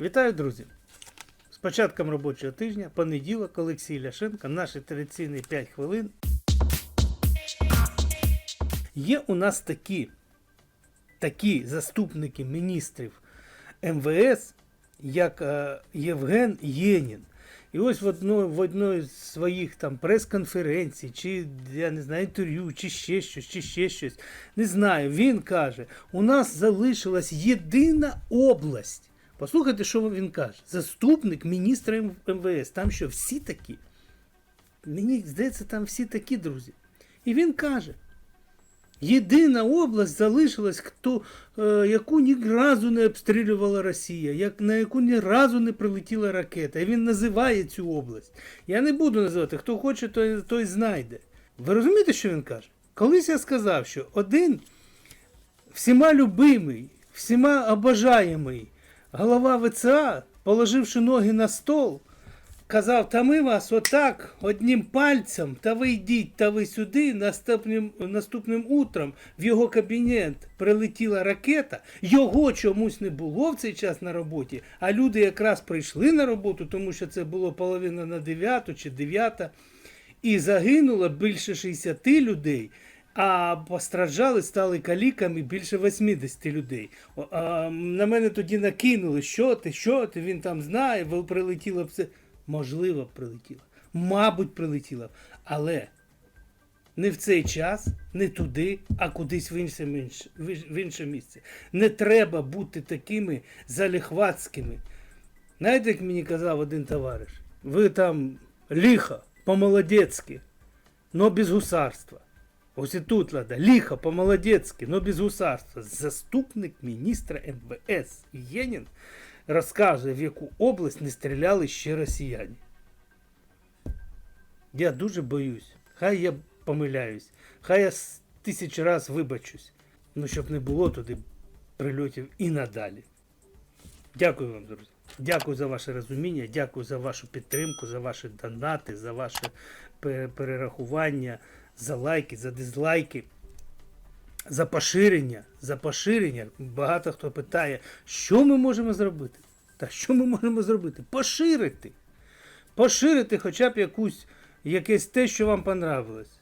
Вітаю, друзі! З початком робочого тижня, понеділок, Олексій Ляшенко, наші традиційні 5 хвилин. Є у нас такі, такі заступники міністрів МВС, як е, Євген Єнін. І ось в одної, в одної з своїх там прес-конференцій, чи я не знаю, інтерв'ю, чи ще щось, чи ще щось. Не знаю. Він каже: у нас залишилась єдина область. Послухайте, що він каже. Заступник міністра МВС. Там що, всі такі? Мені здається, там всі такі, друзі. І він каже: єдина область залишилась, хто, е, яку ні разу не обстрілювала Росія, як, на яку ні разу не прилетіла ракета. І він називає цю область. Я не буду називати, хто хоче, той, той знайде. Ви розумієте, що він каже? Колись я сказав, що один всіма любимий, всіма обожаємий голова ВЦА, положивши ноги на стол, казав, та ми вас отак одним пальцем, та ви йдіть, та ви сюди, наступним, наступним утром в його кабінет прилетіла ракета, його чомусь не було в цей час на роботі, а люди якраз прийшли на роботу, тому що це було половина на 9 чи 9, і загинуло більше 60 людей. А постраждали, стали каліками більше 80 людей. А, на мене тоді накинули, що ти, що ти, він там знає, прилетіло це. Можливо, прилетіло. Мабуть, прилетіло. Але не в цей час, не туди, а кудись в інше, в інше місце. Не треба бути такими заліхватськими. Знаєте, як мені казав один товариш, ви там лихо, по-молодецьки, но без гусарства. Ось і тут треба лихо, по-молодецьки, но без гусарства. Заступник міністра МВС Єнін розказує, в яку область не стріляли ще росіяни. Я дуже боюсь. Хай я помиляюсь, хай я тисячу раз вибачусь. Ну, щоб не було туди прильотів і надалі. Дякую вам, друзі. Дякую за ваше розуміння, дякую за вашу підтримку, за ваші донати, за ваше перерахування, за лайки, за дизлайки, за поширення. За поширення. Багато хто питає, що ми можемо зробити? Та що ми можемо зробити? Поширити. Поширити хоча б якусь, якесь те, що вам понравилось.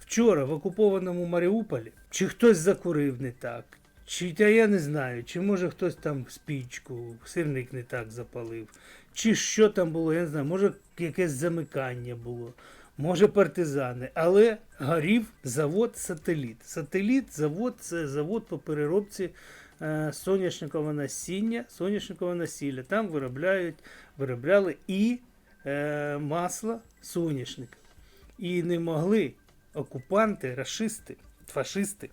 Вчора в окупованому Маріуполі чи хтось закурив не так, чи та я не знаю, чи може хтось там спічку, сирник не так запалив, чи що там було, я не знаю, може якесь замикання було, може партизани, але горів завод Сателіт. Завод це завод по переробці е, соняшникового насіння, соняшникового насілля. Там виробляють, виробляли і е, масло соняшника. І не могли окупанти, рашисти, фашисти,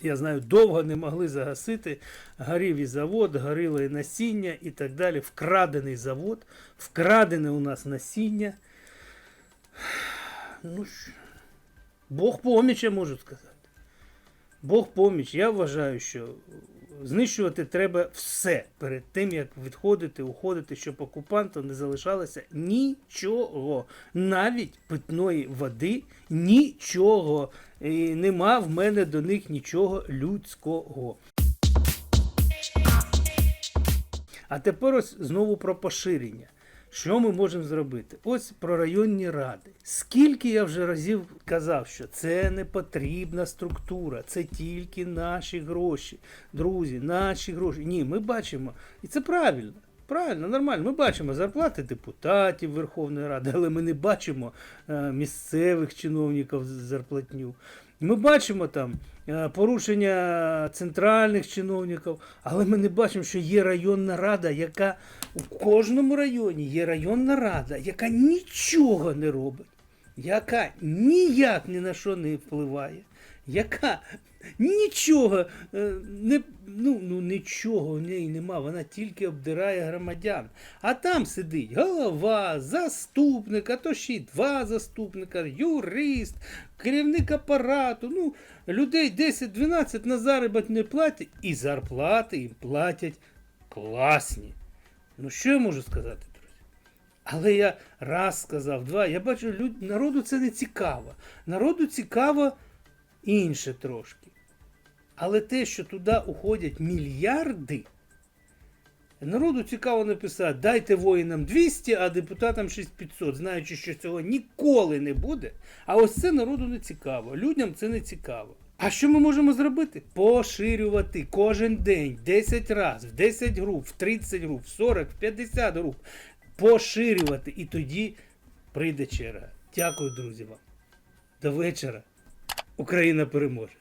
я знаю, довго не могли загасити. Горів і завод, горіло і насіння і так далі. Вкрадений завод, вкрадене у нас насіння. Ну, Бог поміч, я можу сказати. Бог поміч. Я вважаю, що знищувати треба все перед тим, як відходити, уходити, щоб окупанту не залишалося нічого. Навіть питної води, нічого. І нема в мене до них нічого людського. А тепер ось знову про поширення. Що ми можемо зробити? Ось про районні ради. Скільки я вже разів казав, що це не потрібна структура, це тільки наші гроші. Друзі, наші гроші. Ні, ми бачимо, і це правильно. Правильно, нормально. Ми бачимо зарплати депутатів Верховної Ради, але ми не бачимо е, місцевих чиновників зарплатню. Ми бачимо там е, порушення центральних чиновників, але ми не бачимо, що є районна рада, яка у кожному районі є районна рада, яка нічого не робить, яка ніяк ні на що не впливає, яка нічого е, не ну, ну нічого в неї нема, вона тільки обдирає громадян. А там сидить голова, заступник, а то ще й два заступника, юрист, керівник апарату. Ну, людей 10-12 на заробітні платі, і зарплати їм платять класні. Ну що я можу сказати? Але я раз сказав, два. Я бачу, люд... народу це не цікаво. Народу цікаво інше трошки. Але те, що туди уходять мільярди, народу цікаво написати, дайте воїнам 200, а депутатам 6500, знаючи, що цього ніколи не буде. А ось це народу не цікаво. Людям це не цікаво. А що ми можемо зробити? Поширювати кожен день 10 разів, в 10 груп, в 30 груп, в 40, в 50 груп. Поширювати. І тоді прийде черга. Дякую, друзі вам. До вечора. Україна переможе.